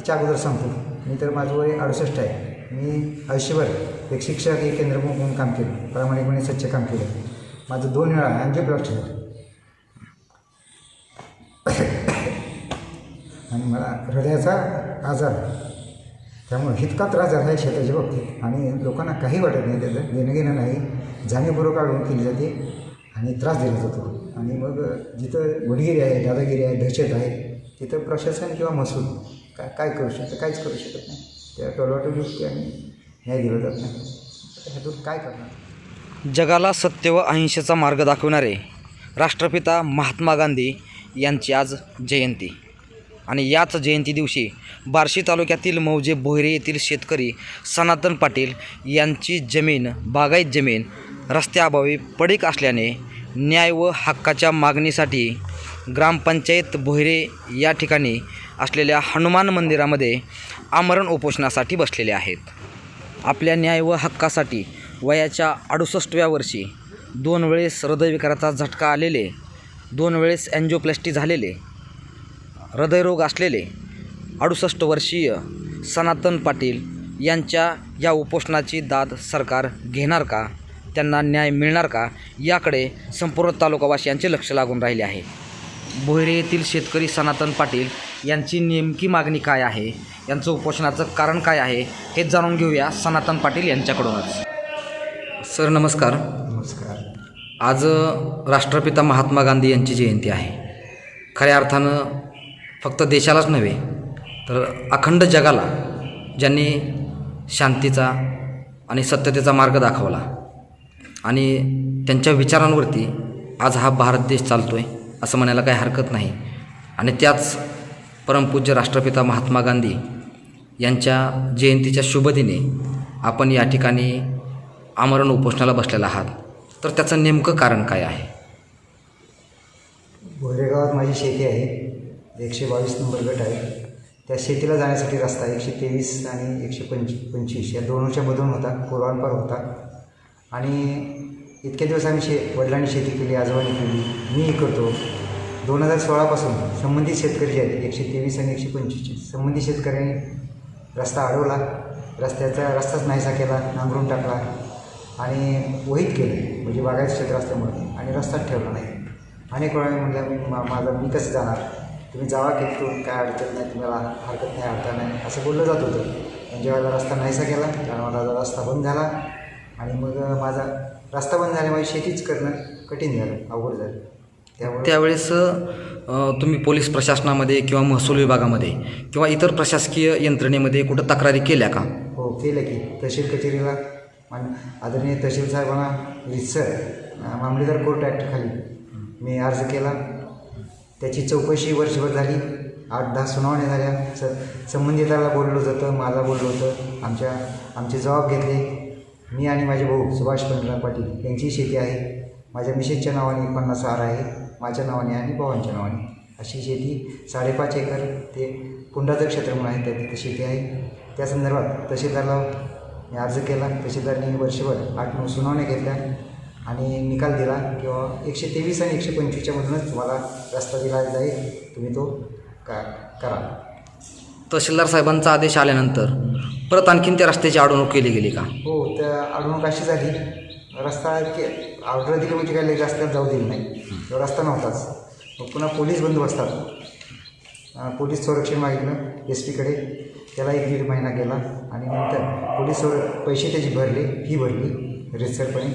त्याच्या अगोदर सांगतो मी तर माझं वय अडुसष्ट आहे. मी आयुष्यभर एक शिक्षक एक केंद्रमुख म्हणून काम केलं. प्रामाणिकपणे स्वच्छ काम केलं. माझं दोन वेळा अँजिओप्लास्टी झालं. आणि मला हृदयाचा आजार त्यामुळे इतका त्रास झाला आहे शेताच्या बाबतीत. आणि लोकांना काही वाटत नाही त्याचं. देणं घेणं नाही. जाणीवपूर्वक काढून केली जाते. आणि त्रास दिला जातो. आणि मग जिथं गुडगिरी आहे दादागिरी आहे दहशत आहे तिथं प्रशासन किंवा महसूल काय काय करू शकतं? काहीच करू शकत नाही. त्या टोलवाटोली गोष्टी आणि न्याय दिला जात नाही. ह्यातून काय करणार? जगाला सत्य व अहिंसेचा मार्ग दाखवणारे राष्ट्रपिता महात्मा गांधी यांची आज जयंती. आणि याच जयंती दिवशी बार्शी तालुक्यातील मौजे बोहरे येथील शेतकरी सनातन पाटील यांची जमीन बागायत जमीन रस्त्याअभावी पडीक असल्याने न्याय व हक्काच्या मागणीसाठी ग्रामपंचायत भोयरे या ठिकाणी असलेल्या हनुमान मंदिरामध्ये आमरण उपोषणासाठी बसलेले आहेत. आपल्या न्याय व हक्कासाठी वयाच्या अडुसष्टव्या वर्षी दोन वेळेस हृदयविकाराचा झटका आलेले दोन वेळेस अँजिओप्लॅस्टी झालेले हृदयरोग असलेले अडुसष्ट वर्षीय सनातन पाटील यांच्या या उपोषणाची दाद सरकार घेणार का? त्यांना न्याय मिळणार का? याकडे संपूर्ण तालुकावासियांचे लक्ष लागून राहिले आहे. बोहरे येथील शेतकरी सनातन पाटील यांची नेमकी मागणी काय आहे? यांचं उपोषणाचं कारण काय आहे? हे जाणून घेऊया सनातन पाटील यांच्याकडूनच. सर नमस्कार. नमस्कार. आज राष्ट्रपिता महात्मा गांधी यांची जयंती आहे. खऱ्या अर्थानं फक्त देशालाच नव्हे तर अखंड जगाला ज्यांनी शांतीचा आणि सत्यतेचा मार्ग दाखवला आणि त्यांच्या विचारांवरती आज हा भारत देश चालतो आहे असं म्हणायला काही हरकत नाही. आणि त्याच परमपूज्य राष्ट्रपिता महात्मा गांधी यांच्या जयंतीच्या शुभदिने आपण या ठिकाणी आमरण उपोषणाला बसलेला आहात. तर त्याचं नेमकं कारण काय आहे? भोरेगावात माझी शेती आहे. एकशे बावीस नंबर गट आहे. त्या शेतीला जाण्यासाठी रस्ता एकशे तेवीस आणि एकशे पंच पंचवीस या दोनच्या मधून होता. पूर्वांपार होता. आणि इतके दिवस आम्ही शे वडिलांनी शेती केली आजोबांनी केली. मीही करतो. दोन हजार सोळापासून संबंधित शेतकरी जे आहेत एकशे तेवीस आणि एकशे पंचवीसचे संबंधित शेतकऱ्यांनी रस्ता अडवला. रस्त्याचा रस्ताच नाहीसा केला नांगरून टाकला आणि वहीत केलं. म्हणजे बागायचं क्षेत्र असल्यामुळे. आणि रस्ताच ठेवला नाही. अनेक वेळा मी म्हटलं मी मा माझं मी कसं जाणार? तुम्ही जावा खेळतून काय अडचण नाही तुम्हाला हरकत नाही अडचण नाही. असं बोललं जात होतं. पण जेव्हा रस्ता नाहीसा केला कारण मला रस्ता बंद झाला. आणि मग माझा रस्ता बंद झाल्यामुळे शेतीच करणं कठीण झालं अवघड झालं. त्यामुळे त्यावेळेस तुम्ही पोलीस प्रशासनामध्ये किंवा महसूल विभागामध्ये किंवा इतर प्रशासकीय यंत्रणेमध्ये कुठं तक्रारी केल्या का? हो केलं की. तहसील कचेरीला मान आदरणीय तहसील साहेबांना रितसर मामलेदार कोर्ट ॲक्टखाली मी अर्ज केला. त्याची चौकशी वर्षभर झाली. आठ दहा सुनावण्या झाल्या. स संबंधिताला बोललो जातं मला बोललो होतं. आमच्या आमचे जबाब घेतले. मी आणि माझे भाऊ सुभाष पंढरा पाटील यांची शेती आहे. माझ्या मिसेसच्या नावाने पन्नास हार आहे. माझ्या नावाने आणि भावांच्या नावाने अशी शेती साडेपाच एकर ते पुंडाचं क्षेत्र म्हणून आहे. त्या तिथे शेती आहे. त्या संदर्भात तहसीलदारला मी अर्ज केला. तहसीलदारने वर्षभर आठ नऊ सुनावण्या घेतल्या आणि निकाल दिला किंवा एकशे तेवीस आणि एकशे पंचवीसच्या मधूनच तुम्हाला रस्ता दिला जाईल. तुम्ही तो का करा. तहसीलदार साहेबांचा आदेश आल्यानंतर परत आणखीन त्या रस्त्याची अडवणूक केली गेली का? हो त्या अडवणूक अशी झाली. रस्ता के ऑर्डर दिली म्हणजे काय रस्त्यात जाऊ दिली नाही. तो रस्ता नव्हताच. मग पुन्हा पोलीस बंदोबस्तात पोलीस संरक्षण मागितलं एस पीकडे त्याला एक दीड महिना गेला आणि नंतर पोलीस पैसे त्याची भरले फी भरली रितसरपणे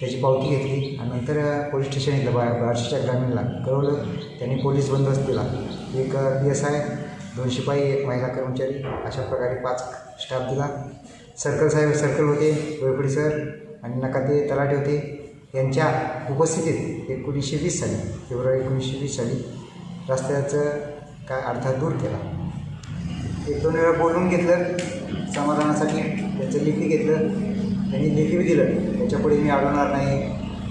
त्याची पावती घेतली आणि नंतर पोलीस स्टेशन येतलं बा बार्शीच्या ग्रामीणला कळवलं. त्यांनी पोलीस बंदोबस्त दिला. एक पी एस आय दोन शिपाई एक महिला कर्मचारी अशा प्रकारे पाच स्टाफ दिला. सर्कल साहेब सर्कल होते डोयपडी सर आणि नकाते तलाटे होते. यांच्या उपस्थितीत एकोणीसशे वीस साली फेब्रुवारी एकोणीसशे वीस साली रस्त्याचं काय अडथळा दूर केला. एक दोन वेळा बोलून घेतलं समाधानासाठी त्यांचं लिखी घेतलं त्यांनी लेखी बी दिलं त्याच्यापुढे मी अडवणार नाही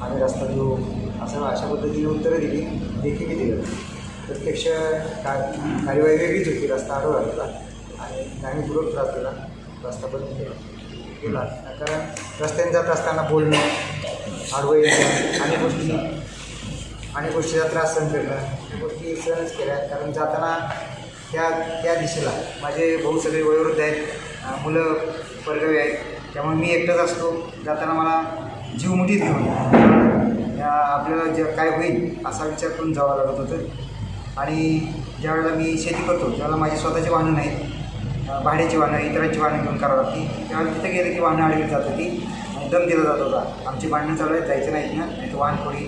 आम्ही रस्ता देऊ असं अशा पद्धतीने उत्तरं दिली लेखी दिलं. प्रत्यक्ष का कार्यवाही वेगळीच होती. रस्ता अडवला झाला आणि जाणीवपूर्वक त्रास दिला रस्ता बंद केला. केला कारण रस्त्याने जात असताना बोलणं आडवं येणं अनेक गोष्टी. अनेक गोष्टीचा त्रास सहन करणं. गोष्टी सहनच केल्या. कारण जाताना त्या त्या दिशेला. माझे भाऊ सगळे वयोवृद्ध आहेत. मुलं परगावी आहेत. त्यामुळे मी एकटाच असतो. जाताना मला जीव मुठीत घेऊन आपल्याला जे काय होईल असा विचार करून जावं लागत होतं. आणि ज्यावेळेला मी शेती करतो त्यावेळेला माझी स्वतःची वाहनं नाहीत भाड्याची वाहनं इतरांची वाहनं घेऊन करावं लागते. त्यावेळेला तिथे गेलं की वाहनं अडविली जात होती. आणि दम दिला जात होता. आमची भांडणं चालू आहेत जायचं नाहीत ना नाही तर वाहन कोणी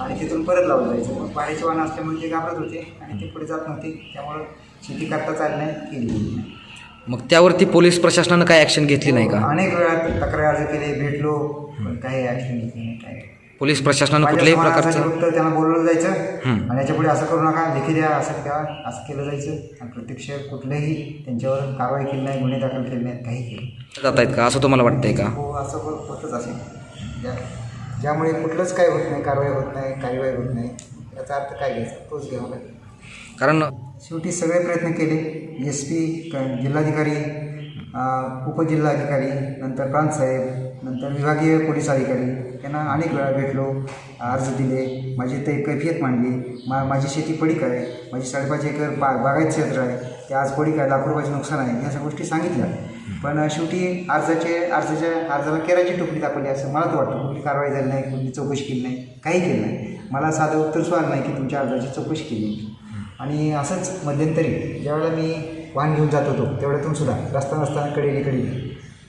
आणि तिथून परत लावून जायचं. मग भाड्याची वाहनं असल्यामुळे ते घाबरत होते आणि ते पुढे जात नव्हते. त्यामुळं शेती करता चालली नाही केली मग त्यावरती पोलीस प्रशासनानं काय ॲक्शन घेतली नाही का? अनेक वेळा तक्रार अर्ज केले भेटलो काही ॲक्शन घेतली नाही काय पोलीस प्रशासनानं कुठल्याही प्रकारचं फक्त त्यांना बोलवलं जायचं. आणि याच्यापुढे असं करू नका लेखी द्या असं द्या असं केलं जायचं. आणि प्रत्यक्ष कुठल्याही त्यांच्यावर कारवाई केली नाही गुन्हे दाखल केले नाहीत काही केलं जात आहेत का? असं तुम्हाला वाटतंय का? हो असं होत होतच असेल. ज्या ज्यामुळे कुठलंच काय होत नाही कारवाई होत नाही कार्यवाही होत नाही याचा अर्थ काय घ्यायचा? तोच घ्यावा लागेल. कारण शेवटी सगळे प्रयत्न केले. एस पी जिल्हाधिकारी अ, उपजिल्हाधिकारी नंतर प्रांतसाहेब नंतर विभागीय पोलीस अधिकारी यांना अनेक वेळा भेटलो अर्ज दिले माझी ते कैफियत मांडली मा माझी शेती पडीक आहे माझी साडेपाच एकर बा बागायत क्षेत्र आहे ते आज पडीक आहे लाखो रुपयाचे नुकसान आहे ह्या सगळ्या गोष्टी सांगितल्या. पण शेवटी अर्जाचे अर्जाच्या अर्जाला केराची टोपली दाखवली असं मला तर वाटतं कुठली कारवाई झाली नाही कुठली चौकशी केली नाही काही केलं नाही. मला साधं उत्तर सुद्धा नाही की तुमच्या अर्जाची चौकशी केली आणि असंच मध्यंतरी ज्यावेळेला मी वाहन घेऊन जात होतो तेवढ्यातून सुद्धा रस्ता रस्ता कडेने कडेने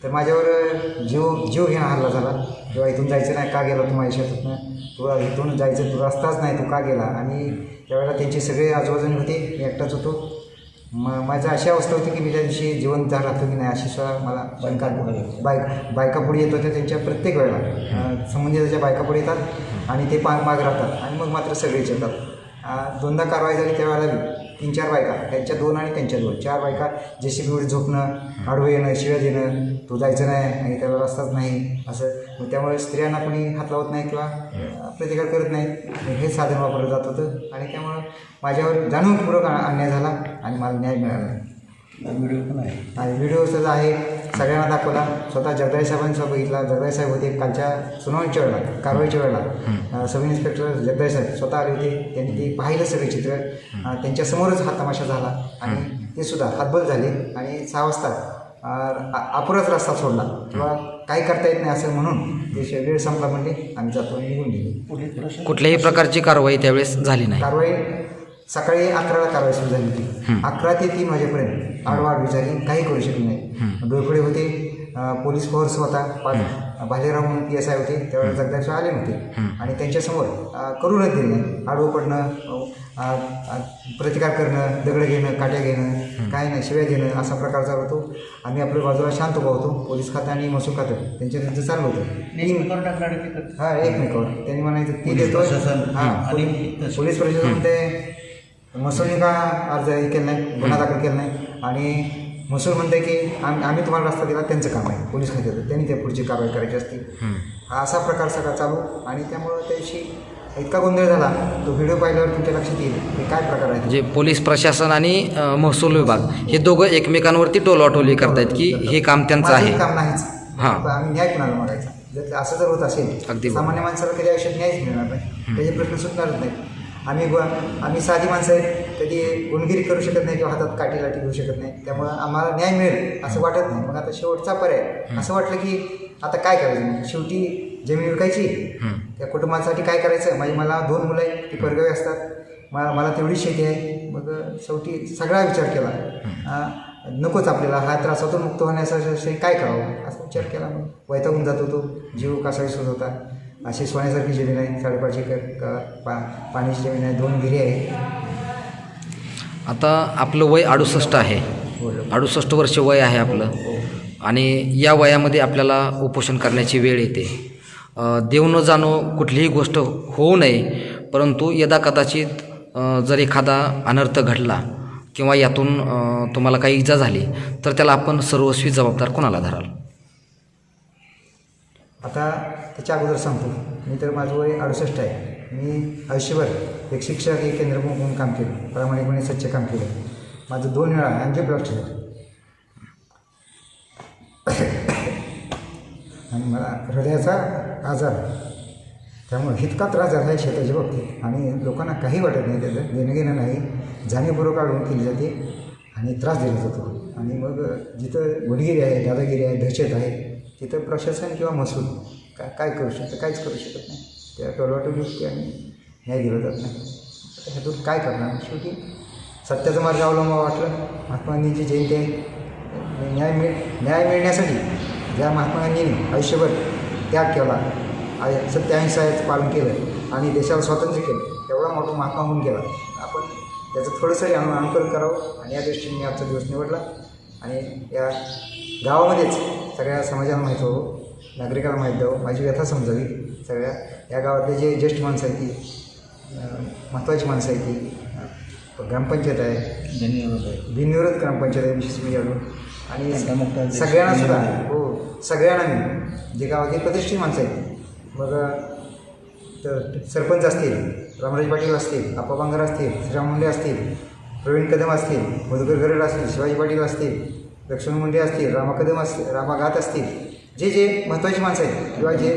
तर माझ्यावर जीव जीव घेणं हल्ला झाला. किंवा इथून जायचं नाही का गेला तू माझ्या शेतातनं तू इथून जायचं तू रस्ताच नाही तू का गेला? आणि त्यावेळेला त्यांचे सगळे आजूबाजूने होते मी एकटाच होतो. म माझं अशी अवस्था होती की मी त्या दिवशी जिवंत झाला राहतो की नाही अशी सुद्धा मला शंका बायक बायका पुढे येत होत्या त्यांच्या प्रत्येक वेळेला. संबंधिताच्या बायका पुढे येतात आणि ते पा माग राहतात आणि मग मात्र सगळेच येतात. दोनदा कारवाई झाली त्यावेळेला बी. तीन चार बायका त्यांच्या दोन आणि त्यांच्या दोन. चार बायका जेसीबीवर झोपणं आडवं येणं शिव्या देणं तू जायचं नाही आणि त्याला रस्ताच नाही असं. मग त्यामुळे स्त्रियांना कोणी हात लावत नाही किंवा प्रतिकार करत नाही. हे साधन वापरलं जात होतं. आणि त्यामुळं माझ्यावर जाणीवपूर्वक आ- अन्याय झाला आणि मला न्याय मिळाला. व्हिडिओ पण आहे. व्हिडिओ सुद्धा आहे. सगळ्यांना दाखवला. स्वतः जगदाई साहेबांचा बघितला. जगदाई साहेब होते कालच्या सुनावणीच्या वेळेला कारवाईच्या वेळेला. सब इन्स्पेक्टर जगदाई साहेब स्वतः आले होते. त्यांनी ते पाहिलं सगळे चित्र. त्यांच्यासमोरच हा तमाशा झाला. आणि ते सुद्धा हातबल झाले आणि सहा वाजता अपुराच रस्ता सोडला. किंवा काही करता येत नाही असं म्हणून ते वेळ संपला म्हणजे आम्ही जातो आणि निघून गेले. कुठल्याही प्रकारची कारवाई त्यावेळेस झाली नाही. कारवाई सकाळी अकराला कारवाई सुरू झाली होती. अकरा ते तीन वाजेपर्यंत आडवाडवी झाली काही करू शकली नाही. डोळखोडे होते. पोलीस फोर्स होता. पाच भालेराव म्हणून पी एस आय होते. त्यावेळेस जगदाश आले नव्हते. आणि त्यांच्यासमोर करूनच दिले नाही आडवं पडणं प्रतिकार करणं दगडं घेणं काट्या घेणं काय नाही शिव्या देणं असा प्रकार चालू होतो. आम्ही आपल्या बाजूला शांत उभा होतो. पोलीस खातं आणि महसूल खातं. त्यांच्या त्यांचं चालू होतं. हा एकमेकावर त्यांनी म्हणायचं ती देतो हां आणि पोलीस प्रशासन म्हणते महसूलने का अर्ज हे केलं नाही गुन्हा दाखल केला नाही. आणि महसूल म्हणते की आम्ही आम्ही तुम्हाला रस्ता दिला त्यांचं काम आहे. पोलीस खात्याचं त्यांनी त्या पुढची कारवाई करायची असते. हा असा प्रकार सगळा चालू. आणि त्यामुळं त्या दिवशी इतका गोंधळ झाला तो व्हिडिओ पाहिल्यावर तुमच्या लक्षात येईल? की काय प्रकार आहे. म्हणजे पोलीस प्रशासन आणि महसूल विभाग हे दोघं एकमेकांवरती टोलवाटोली करतायत की हे काम त्यांचं आहे? काम नाहीच. हां. आम्ही न्याय कुणाला मागायचा? जर असं जर होत असेल अगदी. सामान्य माणसाला कधी आयुष्यात न्यायच मिळणार नाही. त्याचे प्रश्न सुटणारच नाही आम्ही गो आम्ही साधी माणसं आहेत कधी गुणगिरी करू शकत नाही किंवा हातात काठी लाठी घेऊ शकत नाही. त्यामुळं आम्हाला न्याय मिळेल असं वाटत नाही. मग आता शेवटचा पर्याय. असं वाटलं की आता काय करायचं? मग शेवटी जमीन विकायची. त्या कुटुंबासाठी काय करायचं? म्हणजे मला दोन मुलं आहेत ती परगावी असतात. मला मला तेवढी शेती आहे. मग शेवटी सगळा विचार केला. नकोच आपल्याला. हा त्रासातून मुक्त होण्यासाठी काय करावं? असा विचार केला. मग वैतागून जात होतो. जीव कसा सुत होता. अशी सोन्यासारखी जमीन आहे साडेपाच एकर क- पा पाण्याची जमीन आहे दोन विहिरी आहेत. आता आपलं वय अडुसष्ट आहे. अडुसष्ट वर्ष वय आहे आपलं. आणि या वयामध्ये आपल्याला उपोषण करण्याची वेळ येते. देव न जाणो कुठलीही गोष्ट होऊ नये परंतु यदा कदाचित जर एखादा अनर्थ घडला किंवा यातून तुम्हाला काही इजा झाली तर त्याला आपण सर्वस्वी जबाबदार कोणाला धराल? आता त्याच्या अगोदर सांगतो. मी तर माझं वय अडुसष्ट आहे. मी आयुष्यभर एक शिक्षक एक केंद्रप्रमुख म्हणून काम केलं. प्रामाणिकपणे स्वच्छ काम केलं. माझं दोन वेळा अँजिओप्लास्टी झाली आणि मला हृदयाचा आजार. त्यामुळे इतका त्रास झाला आहे शेताच्या बाबतीत. आणि लोकांना काही वाटत नाही त्याचं. देणं घेणं नाही. जाणीवपूर्वक काढून केली जाते. आणि त्रास दिला जातो. आणि मग जिथं गुडगिरी आहे दादागिरी आहे दहशत आहे तिथं प्रशासन किंवा महसूल काय काय करू शकतं? काहीच करू शकत नाही. त्या टोलवाटोली गोष्टी आणि न्याय दिला जात नाही ह्यातून काय करणार? शेवटी सत्याचा मार्ग अवलंबा वाटलं. महात्मा गांधींची जयंती आहे. न्याय मिळ न्याय मिळण्यासाठी ज्या महात्मा गांधींनी आयुष्यभर त्याग केला आय- सत्याहिंसाचं पालन केलं आणि देशाला स्वातंत्र्य केलं तेवढा मोठा महात्मा होऊन गेला. आपण त्याचं थोडंसं अनु अनुकरण करावं आणि या दृष्टीने मी आजचा दिवस निवडला. आणि या गावामध्येच सगळ्या समाजाला माहीत व्हावं नागरिकाला माहीत द्यावं माझी व्यथा समजावी सगळ्या. या गावातले जे ज्येष्ठ माणसं आहेत ती महत्त्वाची माणसं आहेत ती ग्रामपंचायत आहे. आहे बिनविरोध ग्रामपंचायत आहे विशेष मी अडून आणि तंटामुक्त आहे. सगळ्यांना सुद्धा हो सगळ्यांना मी जे गावातली प्रतिष्ठित माणसं आहेत. मग तर सरपंच असतील रामराज पाटील असतील आप्पा बांगर असतील श्रीराम मुंडे असतील प्रवीण कदम असतील मधुकर गरड असतील शिवाजी पाटील असतील लक्ष्मण मुंडे असतील रामा कदम असतील रामा घात असतील जे जे महत्त्वाची माणसं आहेत किंवा जे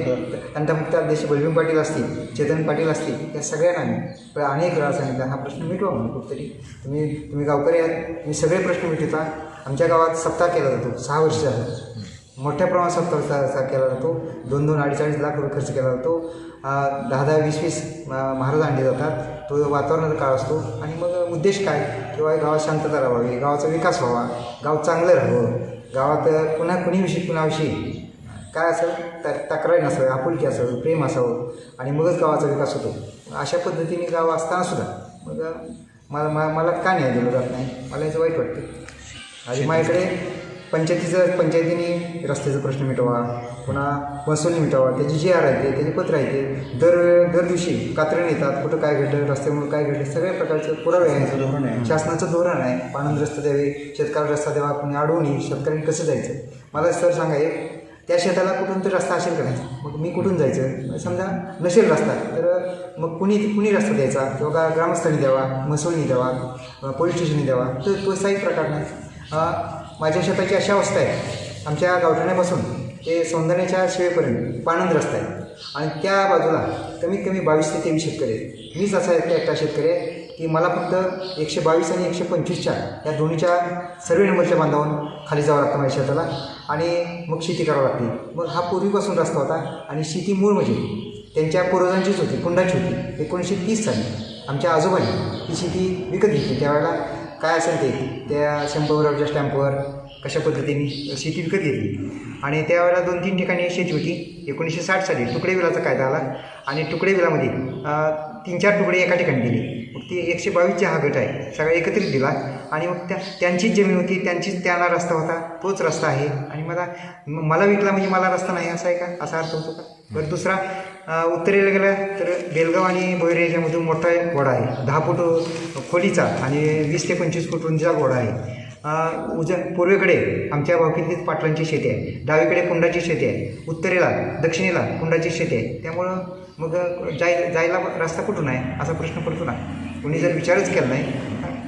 तंटामुक्त देश बलभीम पाटील असतील चेतन पाटील असतील या सगळ्यांना मी पण अनेक वेळा सांगितलं हा प्रश्न मिटवा म्हणून कुठतरी तुम्ही तुम्ही गावकरी आहात तुम्ही सगळे प्रश्न मिटवता. आमच्या गावात सप्ताह केला जातो सहा वर्ष झालं. मोठ्या प्रमाणात सप्ताह सा- केला जातो. दोन दोन अडीच अडीच लाख रुपये खर्च केला जातो. दहा दहा वीस वीस महाराज आणले जातात. तो वातावरणाचा काळ असतो. आणि मग उद्देश काय? किंवा गावात शांतता राहावी गावाचा विकास व्हावा गाव चांगलं राहावं गावात पुन्हा कुणीविषयी कुणाविषयी काय असेल? तर तक्रार नसावी आपुलकी असावी प्रेम असावं. आणि मगच गावाचा विकास होतो. अशा पद्धतीने गाव असताना सुद्धा मग मला मला का न्याय दिला जात नाही? मला याचं वाईट वाटतं. आणि माझ्याकडे पंचायतीचं पंचायतीने रस्त्याचा प्रश्न मिटवा पुन्हा महसूल मिटवा त्याची जी आर आहे ते त्याचे पत्र आहे ते. दर दर दिवशी कात्रण येतात कुठं काय घडलं रस्त्यामुळे काय घडलं सगळ्या प्रकारचं पुरावे धोरण आहे. शासनाचं धोरण आहे. पाणंद रस्ता द्यावे शेतकऱ्याला रस्ता द्यावा कोणी अडवून येईल शेतकऱ्यांनी कसं जायचं? मला सर सांगा एक त्या शेताला कुठून तरी रस्ता असेल का मग मी कुठून जायचं? समजा नसेल रस्ता तर मग कुणी कुणी रस्ता द्यायचा? किंवा का ग्रामस्थांनी द्यावा महसूलनी द्यावा पोलीस स्टेशननी द्यावा? तर तो काही प्रकार नाही. माझ्या शेताची अशी अवस्था आहे. आमच्या गावठाण्यापासून ते सौंदर्याच्या शिवेपर्यंत पाणंद रस्ता आहे. आणि त्या बाजूला कमीत कमी बावीस ते तेवीस शेतकरी आहेत. मीच असा एकटा एकटा शेतकरी आहे की मला फक्त एकशे बावीस आणि एकशे पंचवीसच्या या दोन्हीच्या सर्वे नंबरच्या बांधावून खाली जावं लागतं माझ्या शेताला. आणि मग शेती करावं लागते. मग हा पूर्वीपासून रस्ता होता आणि शेती मूळ म्हणजे त्यांच्या पूर्वजांचीच होती कुंडाची होती. एकोणीसशे तीस साली आमच्या आजोबांनी ही शेती विकत घेतली. त्यावेळेला काय असेल ते? त्या शंभरच्या स्टॅम्पवर कशा पद्धतीने शेती विकत घेतली? आणि त्यावेळेला दोन तीन ठिकाणी शेती होती. एकोणीसशे साठ साली तुकडे बिलाचा कायदा आला. आणि तुकडे बिलामध्ये तीन चार तुकडे एका ठिकाणी दिले. मग ती एकशे बावीसचा हा गट आहे. सगळा एकत्रित दिला. आणि मग त्या त्यांचीच जमीन होती. त्यांचीच त्यांना रस्ता होता. तोच रस्ता आहे. आणि मला मला विकला म्हणजे मला रस्ता नाही असा आहे का? असा अर्थ होतो का? बरं दुसरा उत्तरेला गेला तर बेलगाव आणि भोयरे याच्यामधून मोठा एक आहे. दहा फूट खोलीचा आणि वीस ते पंचवीस फूट रुंदीचा घोडा आहे. अं, उज पूर्वेकडे आमच्या भावकीतलीच पाटलांची शेती आहे. डावीकडे कुंडाची शेती आहे. उत्तरेला दक्षिणेला कुंडाची शेती आहे. त्यामुळं मग जाय जायला रस्ता कुठून आहे? असा प्रश्न पडतो ना. कोणी जर विचारच केला नाही